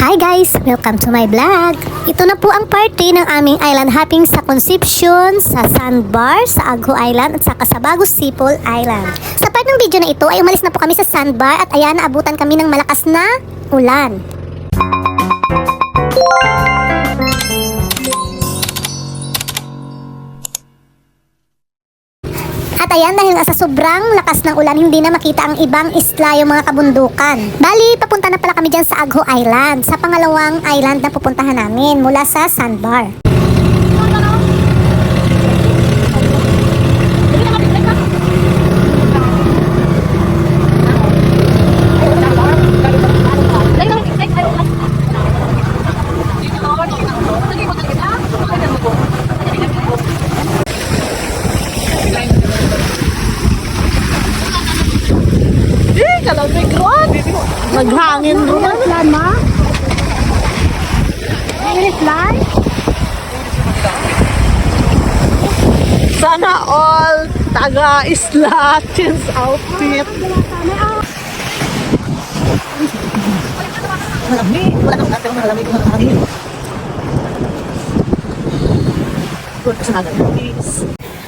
Hi guys! Welcome to my vlog! Ito na po ang party ng aming island hopping sa Concepcion, sa Sandbar, sa Agho Island at sa Bagos Sipol Island. Sa part ng video na ito ay umalis na po kami sa Sandbar at ayan naabutan kami ng malakas na ulan. At ayan, dahil nga sa sobrang lakas ng ulan, hindi na makita ang ibang isla yung mga kabundukan. Bali, papunta na pala kami dyan sa Agho Island, sa pangalawang island na pupuntahan namin mula sa Sandbar. Naghangin ron. Plan ma? Plan? Sana all taga isla chins outfit. Malamig. Wala nang natin malamig hangin. Good.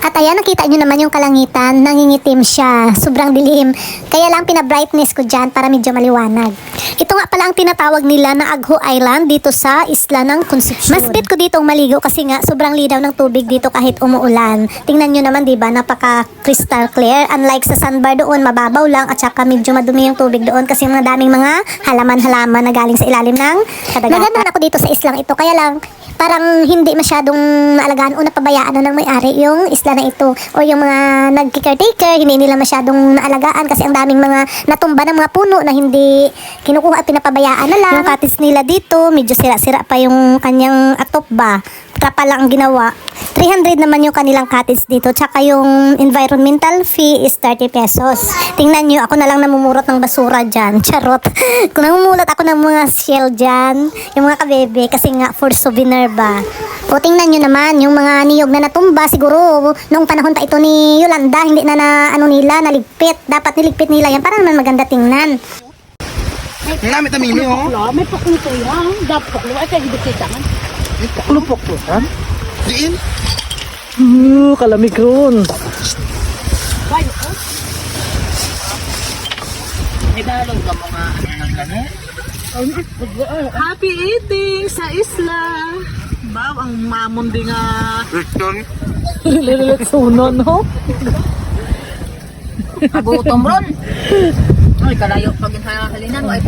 At ayan, nakita nyo naman yung kalangitan, nangingitim siya, sobrang dilim. Kaya lang pina-brightness ko dyan para medyo maliwanag. Ito nga pala ang tinatawag nila na Agho Island dito sa isla ng Concepcion. Mas bet ko ditong maligo kasi nga sobrang linaw ng tubig dito kahit umuulan. Tingnan nyo naman, di ba, napaka crystal clear. Unlike sa sandbar doon, mababaw lang at saka medyo madumi yung tubig doon kasi mga daming mga halaman-halaman na galing sa ilalim ng kadagatan. Naganda ako dito sa islang ito, kaya lang parang hindi masyadong maalagaan o napabayaan na ng may-ari yung isla na ito. O yung mga nagki-caretaker hindi nila masyadong naalagaan kasi ang daming mga natumba ng mga puno na hindi kinukuha at pinapabayaan na lang. Yung cottage nila dito medyo sira-sira pa yung kanyang atop ba trapa lang ang ginawa. 300 naman yung kanilang cottage dito. Tsaka yung environmental fee is 30 pesos. Tingnan nyo ako na lang namumurot ng basura dyan. Charot. Kung namumulot ako ng mga shell dyan yung mga kabebe kasi nga for souvenir ba? O tingnan nyo naman yung mga niyog na natumba siguro noong panahon pa ito ni Yolanda hindi na, na ano nila naligpit. Dapat niligpit nila yan. Para naman maganda tingnan. Ang gamit namin yun, oh. May pakunto yan. Dapat ko, ay kayo bisita man. Lupok to, ha? Diin? Uh, kalamig ron. Happy eating sa isla. Baw, ang mamon di nga lililit suno, no? Abutom ron. Ay, kalayo pag yung halinan mo ay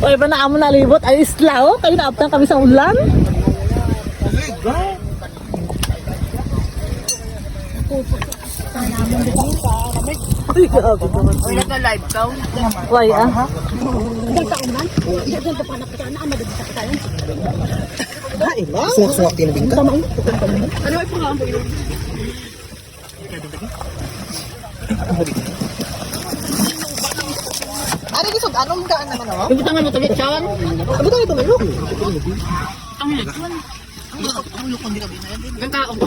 O iba na amo nalibot ay isla, oh. Kayo naabtan kami sa ulan. Ay, gabi naman. Uy, nagka-live ka. Why, ah? Suwak-suwak tinabing ka. Ano gisog? Anong daan naman oh? Yung tangan mo talit siyan. Ano tayo tumalo? Ang lekon. Ang lekon di ka binayad. Ang kaong.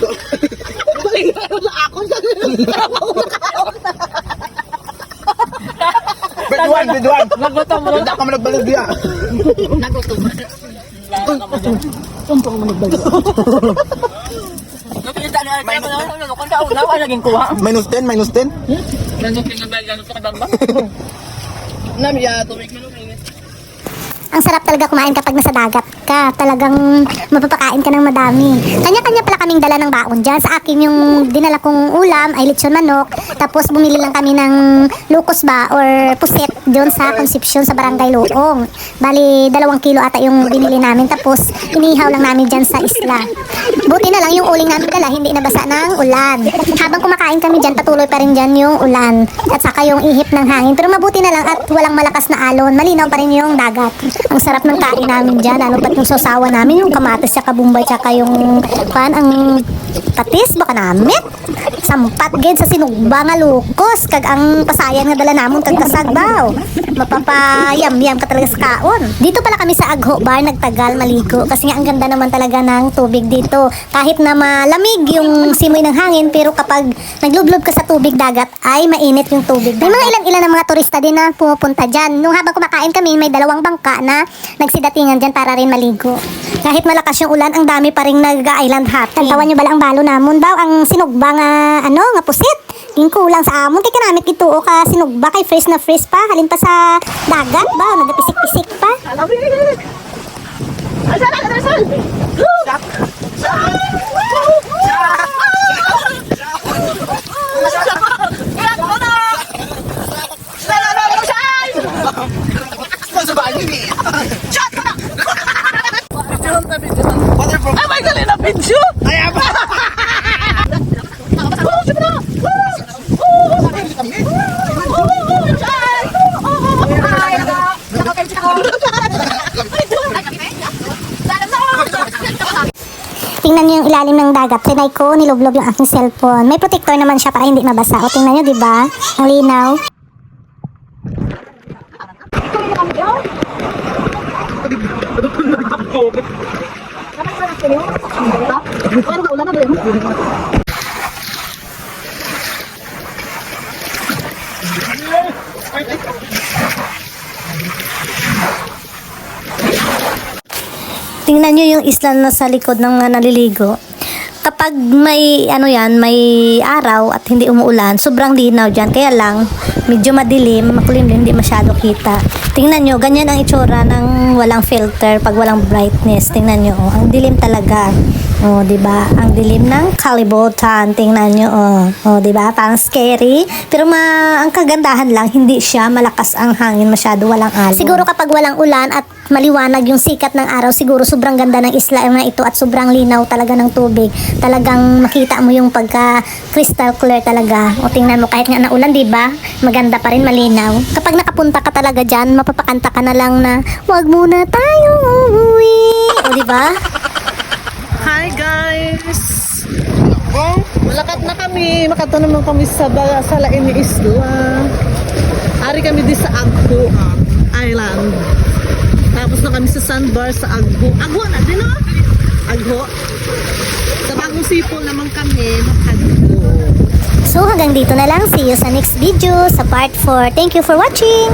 Ako sa Bedwan, bedwan! Nagutom mo. Hindi ka man nagbalag diya. Nagutom. Na na ano na wala naging kuha. Minus 10, minus 10. Nagutom na bal ganun sa tubig mo ang sarap talaga kumain kapag nasa dagat ka. Talagang mapapakain ka ng madami. Kanya-kanya pala kaming dala ng baon dyan. Sa akin yung dinala kong ulam ay lechon manok. Tapos bumili lang kami ng lukos ba or puset doon sa Concepcion sa Barangay Luong. Bali, dalawang kilo ata yung binili namin. Tapos inihaw lang namin dyan sa isla. Buti na lang yung uling namin dala, hindi nabasa ng ulan. Habang kumakain kami dyan, patuloy pa rin dyan yung ulan. At saka yung ihip ng hangin. Pero mabuti na lang at walang malakas na alon. Malinaw pa rin yung dagat. Ang sarap ng kain namin dyan. Ano pat yung sasawa namin, yung kamatis, tsaka bumbay, tsaka yung pan, ang Patis baka namit. Sampat gid sa sinugba nga lukos kag ang pasayan nga dala namon kag kasagbaw. Mapapayam-yam ka talaga sa kaon. Dito pala kami sa Agho Bar nagtagal maligo kasi nga ang ganda naman talaga ng tubig dito. Kahit na malamig yung simoy ng hangin pero kapag naglublob ka sa tubig dagat ay mainit yung tubig. May mga ilan-ilan ng mga turista din na pumupunta dyan. Nung habang kumakain kami may dalawang bangka na nagsidatingan dyan para rin maligo. Kahit malakas yung ulan, ang dami pa rin nag-island hopping. Tantawan nyo bala ang balo namon daw, ang sinugba nga, ano, nga pusit. Yung kulang sa amon, kay kanamit ito o ka sinugba, kay fresh na fresh pa, halin pa sa dagat ba, nagapisik-pisik pa. Ay, may gali na video! Tingnan nyo yung ilalim ng dagat. Trinay ko, nilublob yung aking cellphone. May protector naman siya para hindi mabasa. O tingnan nyo, di ba? Ang linaw. Tingnan nyo yung isla na sa likod ng mga naliligo. Kapag may ano yan, may araw at hindi umuulan, sobrang linaw dyan. Kaya lang, medyo madilim, makulimlim, hindi masyado kita. Tingnan nyo, ganyan ang itsura ng walang filter pag walang brightness. Tingnan nyo, oh, ang dilim talaga. Oh, 'di ba? Ang dilim ng kalibutan. Tingnan nyo, oh. Oh, 'di ba? Parang scary, pero ma ang kagandahan lang hindi siya malakas ang hangin masyado, walang alon. Siguro kapag walang ulan at maliwanag yung sikat ng araw, siguro sobrang ganda ng isla na ito at sobrang linaw talaga ng tubig. Talagang makita mo yung pagka crystal clear talaga. O tingnan mo kahit nga naulan, 'di ba? Maganda pa rin malinaw. Kapag nakapunta ka talaga diyan, mapapakanta ka na lang na wag muna tayong umuwi. O 'di ba? Hi guys! Oh, malakat na kami. Makato naman kami sa, ba- sa Lain ni Isla. Ari kami di sa Agho Island. Na kami sa sandbar sa Agho. Agho na din oh! Agho. Sa bagong sipol naman kami, Agho. So hanggang dito na lang. See you sa next video sa part 4. Thank you for watching!